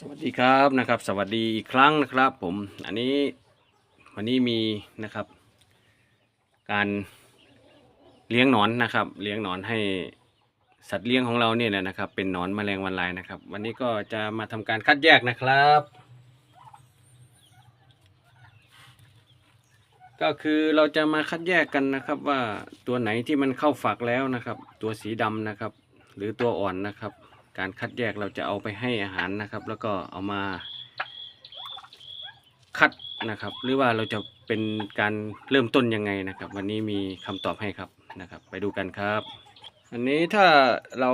สวัสดีครับนะครับ สวัสดีอีกครั้งนะครับ ผมอันนี้วันนี้มีนะครับ การเลี้ยงหนอนนะครับ เลี้ยงหนอนให้สัตว์เลี้ยงของเราเนี่ยนะครับ เป็นหนอนแมลงวันลายนะครับ วันนี้ก็จะมาทำการคัดแยกนะครับ ก็คือเราจะมาคัดแยกกันนะครับ ว่าตัวไหนที่มันเข้าฝักแล้วนะครับ ตัวสีดำนะครับ หรือตัวอ่อนนะครับ การคัดแยกเราจะเอาไปให้อาหารนะครับ แล้วก็เอามาคัดนะครับ หรือว่าเราจะเป็นการเริ่มต้นยังไงนะครับ วันนี้มีคำตอบให้ครับนะครับ ไปดูกันครับ อันนี้ถ้าเรา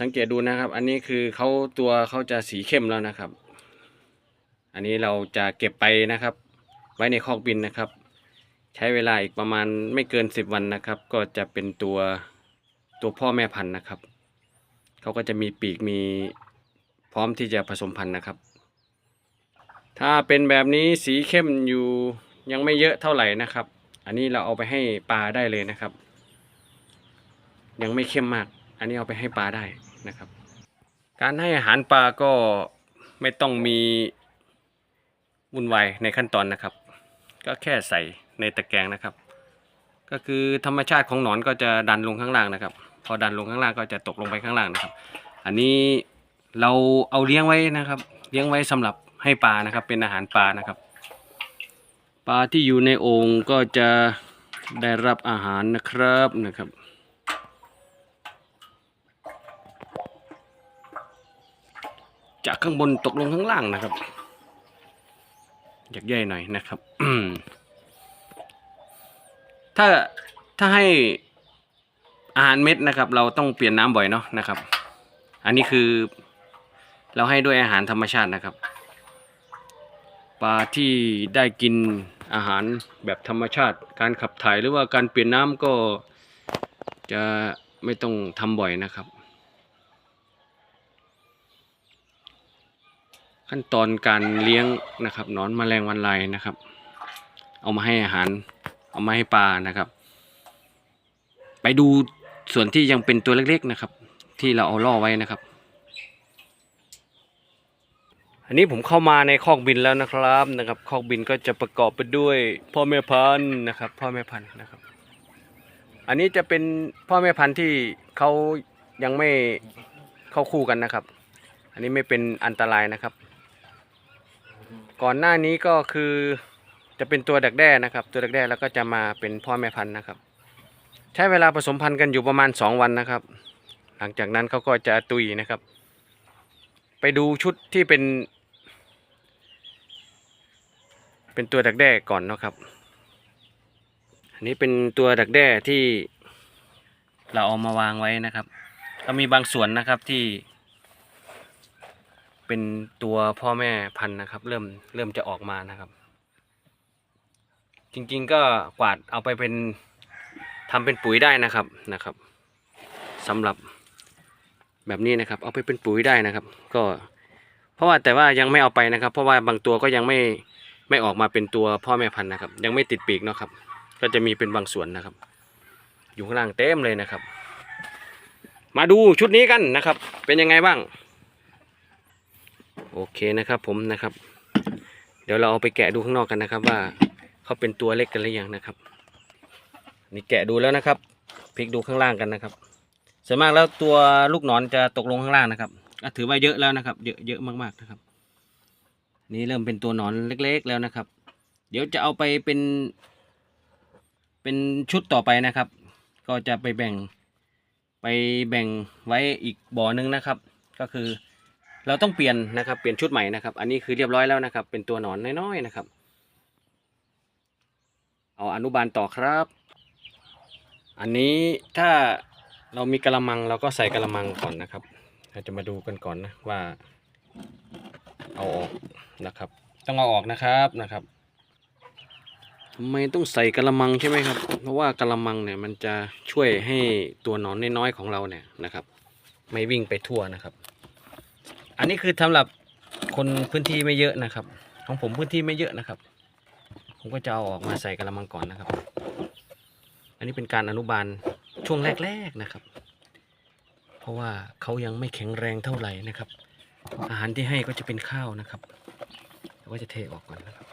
สังเกตดูนะครับ อันนี้คือเขาตัวเขาจะสีเข้มแล้วนะครับ อันนี้เราจะเก็บไปนะครับ ไว้ในคอกบินนะครับ ใช้เวลาอีกประมาณไม่เกิน 10 วันนะครับ ก็จะเป็นตัวตัวพ่อแม่พันธุ์นะครับ เขาก็จะมีปีกมีพร้อมที่จะผสมพันธุ์นะครับ ถ้าเป็นแบบนี้สีเข้มอยู่ยังไม่เยอะเท่าไหร่นะครับ อันนี้เราเอาไปให้ปลาได้เลยนะครับ ยังไม่เข้มมาก อันนี้เอาไปให้ปลาได้นะครับ การให้อาหารปลาก็ไม่ต้องมีวุ่นวายในขั้นตอนนะครับ ก็แค่ใส่ในตะแกรงนะครับ ก็คือธรรมชาติของหนอนก็จะดันลงข้างล่างนะครับ พอดันลงข้างล่างก็จะตกลงไปข้างล่างนะครับ อันนี้เราเอาเลี้ยงไว้นะครับ เลี้ยงไว้สำหรับให้ปลานะครับ เป็นอาหารปลานะครับ ปลาที่อยู่ในโอ่งก็จะได้รับอาหารนะครับนะครับจากข้างบนตกลงข้างล่างนะครับ อยากย่อยหน่อยนะครับถ้าถ้าให้ อาหารเม็ดนะครับ เราต้องเปลี่ยนน้ำบ่อยเนาะนะครับ อันนี้คือเราให้ด้วยอาหารธรรมชาตินะครับปลาที่ได้กินอาหารแบบธรรมชาติ การขับถ่ายหรือว่าการเปลี่ยนน้ำก็จะไม่ต้องทำบ่อยนะครับ ขั้นตอนการเลี้ยงนะครับนอนแมลงวันลายนะครับ เอามาให้อาหาร เอามาให้ปลานะครับ ไปดู ส่วนที่ยังเป็นตัวเล็กๆนะครับ ที่เราเอาล่อไว้นะครับ อันนี้ผมเข้ามาในคอกบินแล้วนะครับนะครับคอกบินก็จะประกอบไปด้วยพ่อแม่พันธุ์นะครับพ่อแม่พันธุ์นะครับ อันนี้จะเป็นพ่อแม่พันธุ์ที่เขายังไม่เข้าคู่กันนะครับ อันนี้ไม่เป็นอันตรายนะครับ ก่อนหน้านี้ก็คือจะเป็นตัวดักแด้นะครับ ตัวดักแด้แล้วก็จะมาเป็นพ่อแม่พันธุ์นะครับ ช้เวลาผสมพันธุ์กันอยู่ประมาณ 2 วันนะครับ หลังจากนั้นเขาก็จะตุยนะครับ ไปดูชุดที่เป็น เป็นตัวดักแด้ก่อนนะครับ อันนี้เป็นตัวดักแด้ที่เราเอามาวางไว้นะครับ ก็มีบางส่วนนะครับที่ เป็นตัวพ่อแม่พันธุ์นะครับ เริ่มเริ่มจะออกมานะครับ จริงๆก็กวาดเอาไปเป็น ทำเป็นปุ๋ยได้นะครับนะครับสำหรับแบบนี้นะครับ เอาไปเป็นปุ๋ยได้นะครับ ก็ เพราะว่าแต่ว่ายังไม่เอาไปนะครับ เพราะว่าบางตัวก็ยังไม่ไม่ออกมาเป็นตัวพ่อแม่พันธุ์นะครับ ยังไม่ติดปีกเนาะครับ ก็จะมีเป็นบางส่วนนะครับ อยู่ข้างล่างเต็มเลยนะครับ มาดูชุดนี้กันนะครับ เป็นยังไงบ้าง โอเคนะครับผมนะครับ เดี๋ยวเราเอาไปแกะดูข้างนอกกันนะครับ ว่าเขาเป็นตัวเล็กกันหรือยังนะครับ นี่แกะดูแล้วนะครับพลิกดูข้างล่างกันนะครับส่วนมากแล้วตัวลูกหนอนจะตกลงข้างล่างนะครับก็ถือว่าเยอะแล้วนะครับ เยอะเยอะมากๆนะครับ นี่เริ่มเป็นตัวหนอนเล็กๆแล้วนะครับ เดี๋ยวจะเอาไปเป็น เป็นชุดต่อไปนะครับ ก็จะไปแบ่งไปแบ่งไว้อีกบ่อหนึงนะครับ ก็คือเราต้องเปลี่ยนนะครับ เปลี่ยนชุดใหม่นะครับ อันนี้คือเรียบร้อยแล้วนะครับ เป็นตัวหนอนน้อยๆนะครับ เอาอนุบาลต่อครับ อันนี้ถ้าเรามีกระมังเราก็ใส่กระมังก่อนนะครับเราจะมาดูกันก่อนนะว่า เอาออกนะครับ ต้องเอาออกนะครับนะครับทำไมต้องใส่กระมังใช่ไหมครับ เพราะว่ากระมังเนี่ยมันจะช่วยให้ตัวหนอนน้อยๆของเราเนี่ยนะครับ ไม่วิ่งไปทั่วนะครับ อันนี้คือสำหรับคนพื้นที่ไม่เยอะนะครับ ของผมพื้นที่ไม่เยอะนะครับ ผมก็จะเอาออกมาใส่กระมังก่อนนะครับ อันนี้เป็นการอนุบาลช่วงแรกๆนะครับ เพราะว่าเขายังไม่แข็งแรงเท่าไหร่นะครับ อาหารที่ให้ก็จะเป็นข้าวนะครับแล้วก็จะเทออกก่อนนะครับ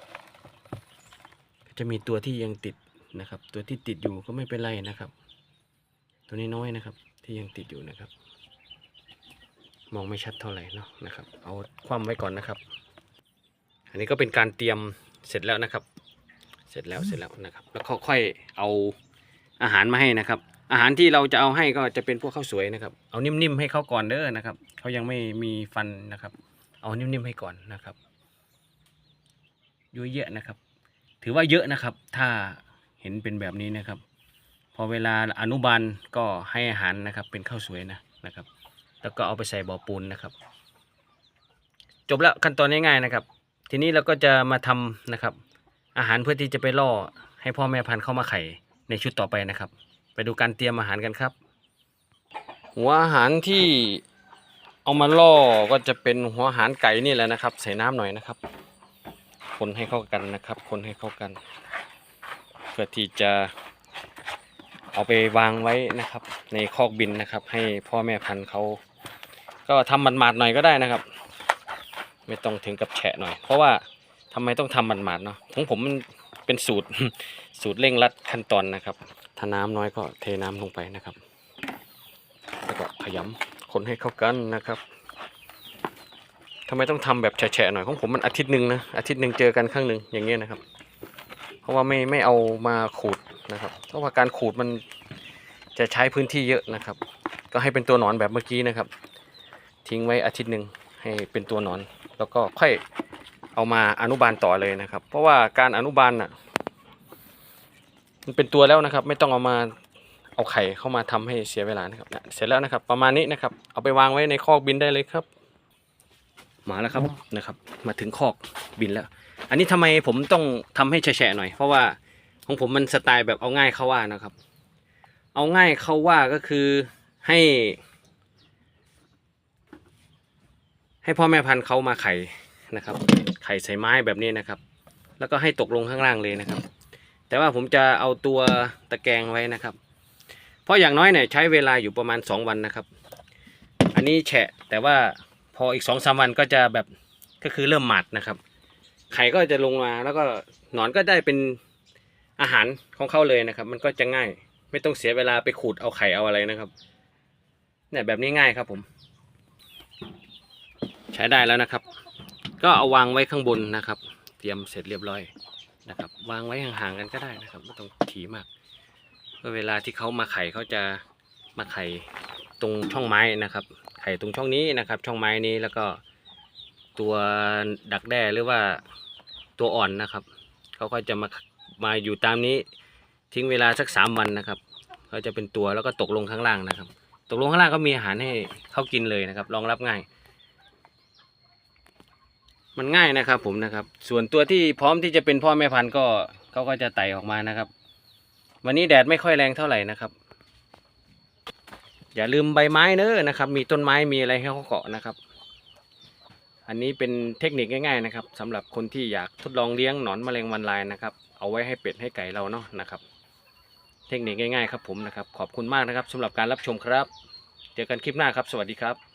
จะมีตัวที่ยังติดนะครับ ตัวที่ติดอยู่ก็ไม่เป็นไรนะครับ ตัวนี้น้อยนะครับ ที่ยังติดอยู่นะครับ มองไม่ชัดเท่าไหร่เนาะนะครับ เอาคว่ำไว้ก่อนนะครับ อันนี้ก็เป็นการเตรียมเสร็จแล้วนะครับ เสร็จแล้วเสร็จแล้วนะครับ แล้วก็ค่อยเอา อาหารมาให้นะครับ อาหารที่เราจะเอาให้ก็จะเป็นพวกข้าวสวยนะครับ เอานิ่มๆให้เขาก่อนเด้อนะครับเขายังไม่มีฟันนะครับ เอานิ่มๆให้ก่อนนะครับเยอะๆนะครับ ถือว่าเยอะนะครับ ถ้าเห็นเป็นแบบนี้นะครับ พอเวลาอนุบาลก็ให้อาหารนะครับ เป็นข้าวสวยนะนะครับ แล้วก็เอาไปใส่บ่อปูนนะครับ จบแล้วขั้นตอนง่ายๆนะครับ ทีนี้เราก็จะมาทำนะครับ อาหารเพื่อที่จะไปล่อให้พ่อแม่พันธุ์เข้ามาไข่ ในชุดต่อไปนะครับ ไปดูการเตรียมอาหารกันครับ หัวอาหารที่เอามาล่อก็จะเป็นหัวอาหารไก่นี่แหละนะครับ ใส่น้ำหน่อยนะครับ คนให้เข้ากันนะครับ คนให้เข้ากัน เพื่อที่จะเอาไปวางไว้นะครับ ในคอกบินนะครับ ให้พ่อแม่พันธุ์เขาก็ทำหมาดๆหน่อยก็ได้นะครับ ไม่ต้องถึงกับแฉะหน่อย เพราะว่าทำไมต้องทำหมาดๆเนาะของผมมัน เป็นสูตรสูตรเร่งรัดขั้นตอนนะครับ ถ้าน้ำน้อยก็เทน้ำลงไปนะครับ แล้วก็ขยำคนให้เข้ากันนะครับทำไมต้องทำแบบแฉะๆหน่อยของผมมันอาทิตย์หนึ่งนะอาทิตย์หนึ่งเจอกันครั้งหนึ่งอย่างเงี้ยนะครับ เพราะว่าไม่ไม่เอามาขูดนะครับ เพราะว่าการขูดมันจะใช้พื้นที่เยอะนะครับ ก็ให้เป็นตัวหนอนแบบเมื่อกี้นะครับ ทิ้งไว้อาทิตย์หนึ่งให้เป็นตัวหนอน แล้วก็ค่อย เอามาอนุบาลต่อเลยนะครับ เพราะว่าการอนุบาลน่ะ มันเป็นตัวแล้วนะครับ ไม่ต้องเอามาเอาไข่เข้ามาทำให้เสียเวลานะครับนะเสร็จแล้วนะครับ ประมาณนี้นะครับ เอาไปวางไว้ในคอกบินได้เลยครับมาแล้วครับนะครับ มาถึงคอกบินแล้ว อันนี้ทำไมผมต้องทำให้แฉะๆหน่อย เพราะว่าของผมมันสไตล์แบบเอาง่ายเข้าว่านะครับ เอาง่ายเข้าว่าก็คือให้ ให้พ่อแม่พันธุ์เขามาไข่ นะครับ ไข่ใส่ไม้แบบนี้นะครับ แล้วก็ให้ตกลงข้างล่างเลยนะครับ แต่ว่าผมจะเอาตัวตะแกรงไว้นะครับ เพราะอย่างน้อยเนี่ยใช้เวลาอยู่ประมาณ 2 วันนะครับ อันนี้แฉะแต่ว่าพออีก2อสาวันก็จะแบบก็คือเริ่มหมัดนะครับ ไข่ก็จะลงมาแล้วก็หนอนก็ได้เป็นอาหารของเขาเลยนะครับ มันก็จะง่ายไม่ต้องเสียเวลาไปขูดเอาไข่เอาอะไรนะครับเนี่ยแบบนี้ง่ายครับผม ใช้ได้แล้วนะครับ ก็เอาวางไว้ข้างบนนะครับ เตรียมเสร็จเรียบร้อยนะครับ วางไว้ห่างๆกันก็ได้นะครับไม่ต้องถี่มากเพื่อเวลาที่เขามาไข่เขาจะมาไข่ตรงช่องไม้นะครับ ไข่ตรงช่องนี้นะครับ ช่องไม้นี้แล้วก็ตัวดักแด้หรือว่าตัวอ่อนนะครับเขาก็จะมามาอยู่ตามนี้ทิ้งเวลาสักสามวันนะครับเขาจะเป็นตัวแล้วก็ตกลงข้างล่างนะครับ ตกลงข้างล่างก็มีอาหารให้เขากินเลยนะครับ รองรับง่าย มันง่ายนะครับ ผมนะครับ ส่วนตัวที่พร้อมที่จะเป็นพ่อแม่พันธุ์ก็เขาก็จะไต่ออกมานะครับ วันนี้แดดไม่ค่อยแรงเท่าไหร่นะครับ อย่าลืมใบไม้เนอะนะครับ มีต้นไม้มีอะไรให้เขาเกาะนะครับ อันนี้เป็นเทคนิคง่าย ๆนะครับสำหรับคนที่อยากทดลองเลี้ยงหนอนแมลงวันลายนะครับ เอาไว้ให้เป็ดให้ไก่เราเนาะนะครับ เทคนิคง่ายๆครับผมนะครับ ขอบคุณมากนะครับสำหรับการรับชมครับ เจอกันคลิปหน้าครับ สวัสดีครับ